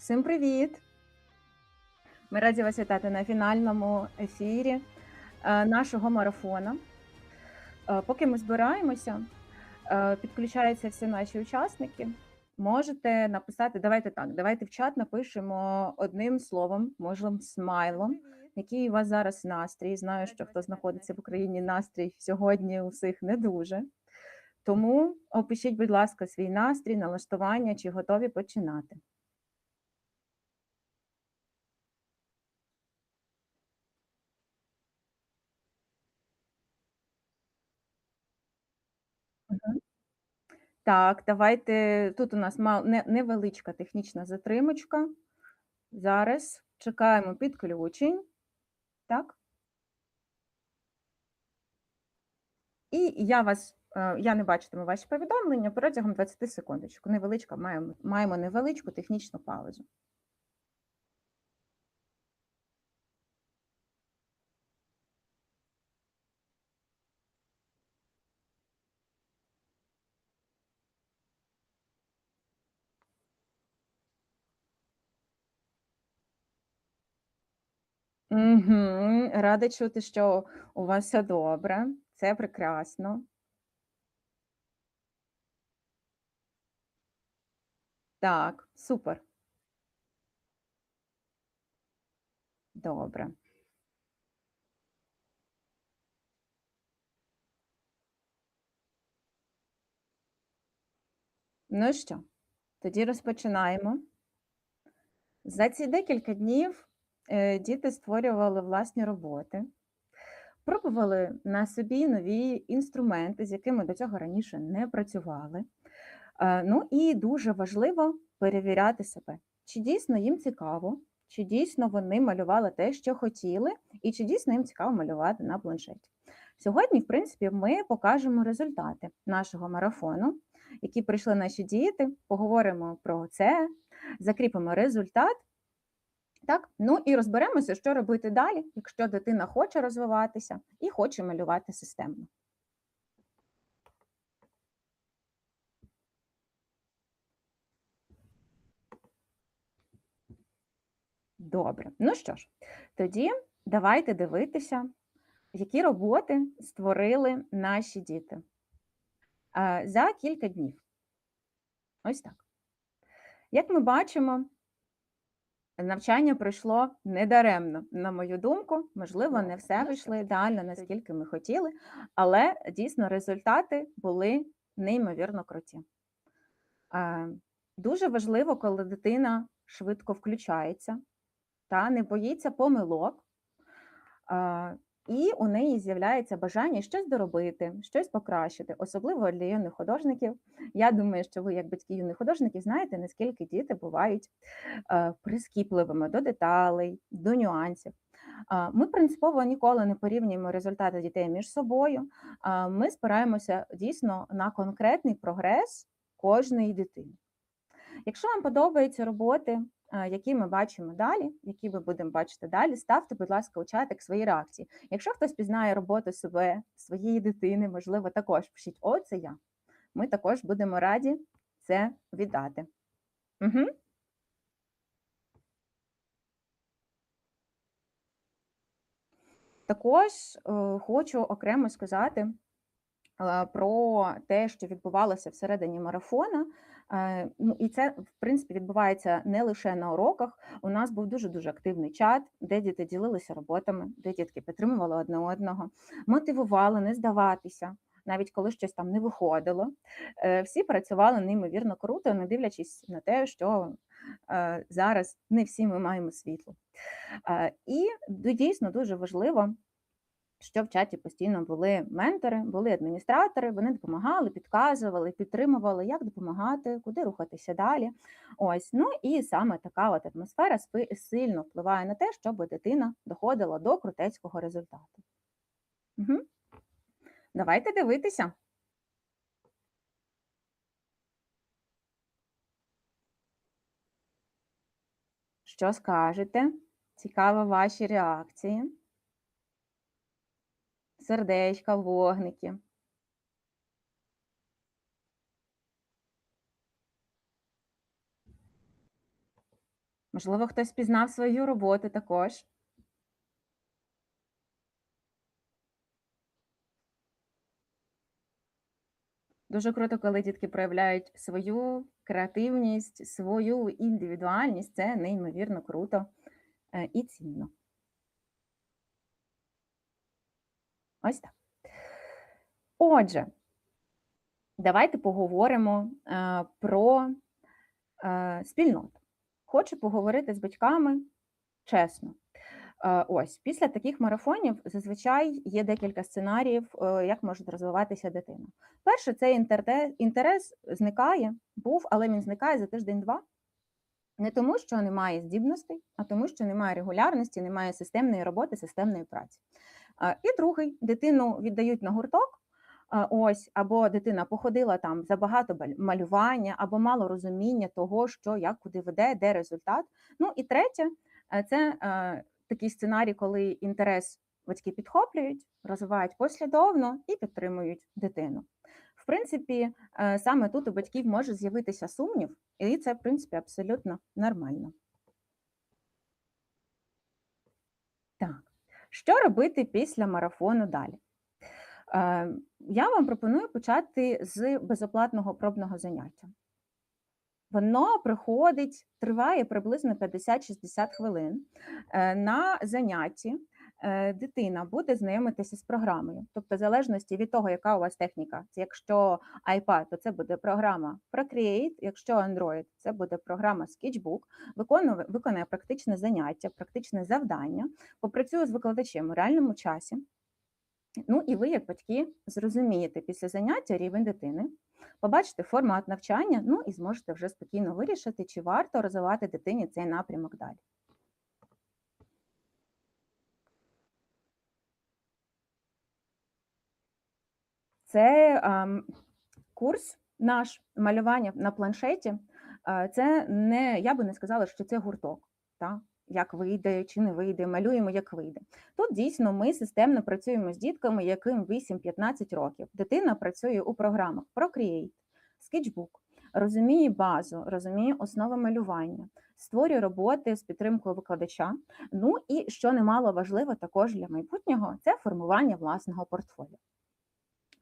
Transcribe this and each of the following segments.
Всім привіт! Ми раді вас вітати на фінальному ефірі е, нашого марафону. Е, Поки ми збираємося, е, підключаються всі наші учасники. Можете написати, давайте так, давайте в чат напишемо одним словом, можливо, смайлом, який у вас зараз настрій. Знаю, що хто знаходиться в Україні, настрій сьогодні у всіх не дуже. Тому опишіть, будь ласка, свій настрій, налаштування, чи готові починати. Так, давайте. Тут у нас мал невеличка технічна затримочка. Зараз чекаємо підключень. Так. І я вас, е, я не бачитиму ваші повідомлення протягом 20 секундочок. Невеличка, маємо маємо невеличку технічну паузу. Мгм. Рада чути, що у вас все добре. Це прекрасно. Так, супер. Добре. Ну що, тоді розпочинаємо. За ці декілька днів діти створювали власні роботи, пробували на собі нові інструменти, з якими до цього раніше не працювали. Е, Ну і дуже важливо перевіряти себе, чи дійсно їм цікаво, чи дійсно вони малювали те, що хотіли, і чи дійсно їм цікаво малювати на планшеті. Сьогодні, в принципі, ми покажемо результати нашого марафону, які прийшли наші діти. Поговоримо про це, закріпимо результат. Так, ну і розберемося, що робити далі, якщо дитина хоче розвиватися і хоче малювати системно. Добре, ну що ж, тоді давайте дивитися, які роботи створили наші діти за кілька днів. Ось так. Як ми бачимо, навчання пройшло недаремно, на мою думку, можливо, не все вийшло ідеально, наскільки ми хотіли, але дійсно результати були неймовірно круті. Дуже важливо, коли дитина швидко включається та не боїться помилок, і у неї з'являється бажання щось доробити, щось покращити, особливо для юних художників. Я думаю, що ви, як батьки юних художників, знаєте, наскільки діти бувають е, прискіпливими до деталей, до нюансів. Ми принципово ніколи не порівнюємо результати дітей між собою. Ми спираємося дійсно на конкретний прогрес кожної дитини. Якщо вам подобаються роботи, е, які ми бачимо далі, які ми будемо бачити далі, ставте, будь ласка, у чатик свої реакції. Якщо хтось пізнає роботу себе, своєї дитини, можливо, також пишіть О, це я. Ми також будемо раді це віддати. Угу. Також е, хочу окремо сказати е, про те, що відбувалося всередині марафона. Е, Ну і це в принципі відбувається не лише на уроках. У нас був дуже дуже активний чат, де діти ділилися роботами, де дітки підтримували одне одного, мотивували не здаватися. Навіть коли щось там не виходило, Е, всі працювали неймовірно круто, не дивлячись на те, що е, зараз не всі ми маємо світло. І дійсно дуже важливо, що в чаті постійно були ментори, були адміністратори, вони допомагали, підказували, підтримували, як допомагати, куди рухатися далі. Ось, ну і саме така от атмосфера сильно впливає на те, щоб дитина доходила до крутецького результату. Угу. Давайте дивитися. Що скажете? Цікаво ваші реакції. Сердечка, вогники. Можливо, хтось пізнав свою роботу також. Дуже круто, коли дітки проявляють свою креативність, свою індивідуальність. Це неймовірно круто е, і цінно. Ось так. Отже, давайте поговоримо е, про е, спільноту. Хочу поговорити з батьками чесно. Е, Ось після таких марафонів зазвичай є декілька сценаріїв, е, як може розвиватися дитина. Перше, це інтерте- інтерес зникає, був, але він зникає за тиждень-два. Не тому, що немає здібностей, а тому, що немає регулярності, немає системної роботи, системної праці. І другий дитину віддають на гурток. Ось або дитина походила там забагато баль- малювання, або мало розуміння того, що як куди веде, де результат. Ну і третє, е, це е, такий сценарій, коли інтерес батьки підхоплюють, розвивають послідовно і підтримують дитину. В принципі, е, саме тут у батьків може з'явитися сумнів, і це, в принципі, абсолютно нормально. Так, що робити після марафону далі? Е, Я вам пропоную почати з безоплатного пробного заняття. Воно приходить, триває приблизно 50-60 хвилин. Е, На занятті дитина буде знайомитися з програмою. Тобто, в залежності від того, яка у вас техніка, якщо iPad, то це буде програма Procreate, якщо Android, це буде програма Sketchbook, виконує, виконає практичне заняття, практичне завдання, попрацює з викладачем у реальному часі. Ну і ви, як батьки, зрозумієте після заняття рівень дитини, побачите формат навчання, ну і зможете вже спокійно вирішити, чи варто розвивати дитині цей напрямок далі. Це курс наш малювання на планшеті. Це не я би не сказала, що це гурток. Та? Як вийде чи не вийде, малюємо, як вийде. Тут дійсно ми системно працюємо з дітками, яким 8-15 років. Дитина працює у програмах Procreate, Sketchbook, розуміє базу, розуміє основи малювання, створює роботи з підтримкою викладача. Ну і що немало важливо також для майбутнього, це формування власного портфоліо.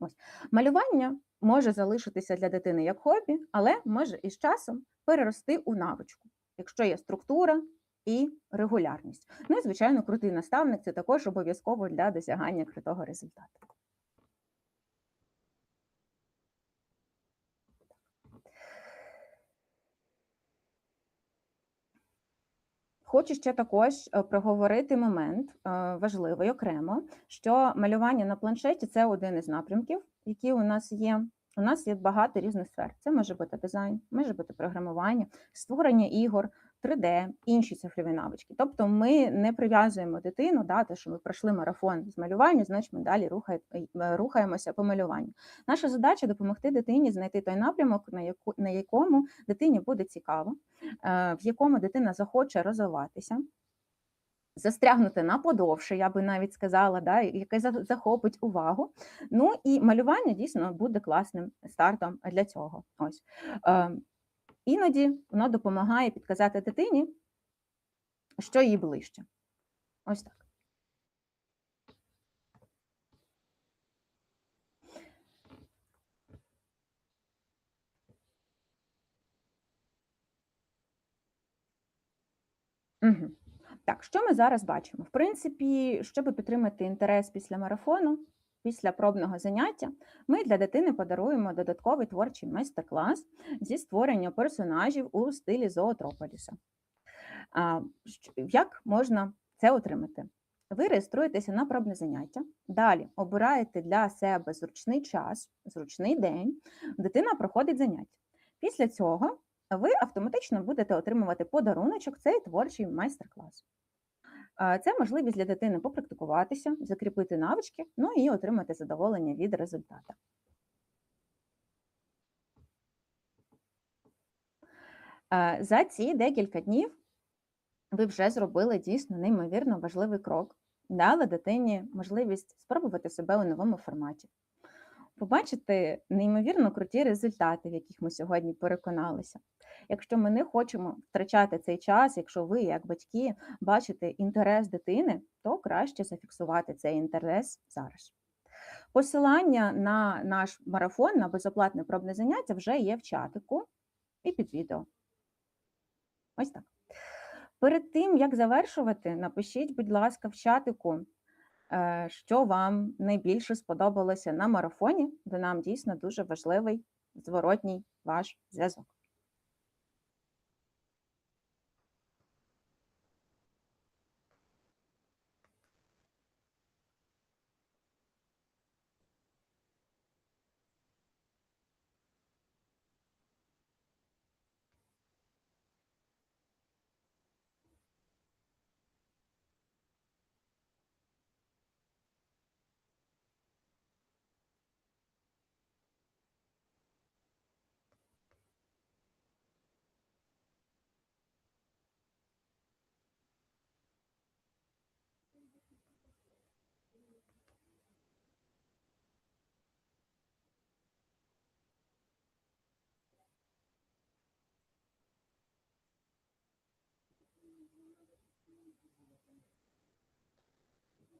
Ось малювання може залишитися для дитини як хобі, але може із часом перерости у навичку, якщо є структура і регулярність. Ну і звичайно, крутий наставник це також обов'язково для досягання крутого результату. Хочу ще також е, проговорити момент е, важливий окремо, що малювання на планшеті це один із напрямків, які у нас є. У нас є багато різних сфер. Це може бути дизайн, може бути програмування, створення ігор, 3D, інші цифрові навички. Тобто ми не прив'язуємо дитину, да, те, що ми пройшли марафон з малювання, значить ми далі е, рухаємося по малюванню. Наша задача допомогти дитині знайти той напрямок, на, яку, на якому дитині буде цікаво, е, в якому дитина захоче розвиватися. Застрягнути на подовше, я би навіть сказала, да, яке захопить увагу. Ну і малювання дійсно буде класним стартом для цього. Ось. Іноді воно допомагає підказати дитині, що їй ближче. Ось так. Угу. Так, що ми зараз бачимо? В принципі, щоб підтримати інтерес після марафону, після пробного заняття, ми для дитини подаруємо додатковий творчий майстер-клас зі створення персонажів у стилі зоотрополіса. Як можна це отримати? Ви реєструєтеся на пробне заняття, далі обираєте для себе зручний час, зручний день, дитина проходить заняття. Після цього ви автоматично будете отримувати подаруночок, цей творчий майстер-клас. Це можливість для дитини попрактикуватися, закріпити навички, ну і отримати задоволення від результату. Е, За ці декілька днів ви вже зробили дійсно неймовірно важливий крок, дали дитині можливість спробувати себе у новому форматі. побачити неймовірно круті результати, в яких ми сьогодні переконалися. Якщо ми не хочемо втрачати цей час, якщо ви, як батьки, бачите інтерес дитини, то краще зафіксувати цей інтерес зараз. Посилання на наш марафон на безоплатне пробне заняття вже є в чатику і під відео. Ось так. Перед тим, як завершувати, напишіть, будь ласка, в чатику, е, що вам найбільше сподобалося на марафоні, бо нам дійсно дуже важливий зворотній ваш зв'язок.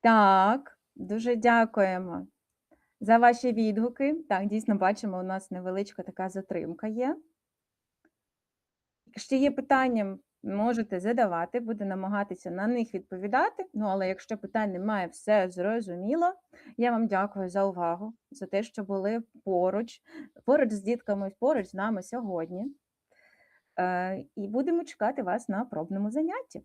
Так, дуже дякуємо за ваші відгуки. Так, дійсно бачимо, у нас невеличка така затримка є. Якщо є питання, можете задавати, буду намагатися на них відповідати. Ну, але якщо питань немає, все зрозуміло. Я вам дякую за увагу, за те, що були поруч, поруч з дітками, поруч з нами сьогодні. Е, І будемо чекати вас на пробному занятті.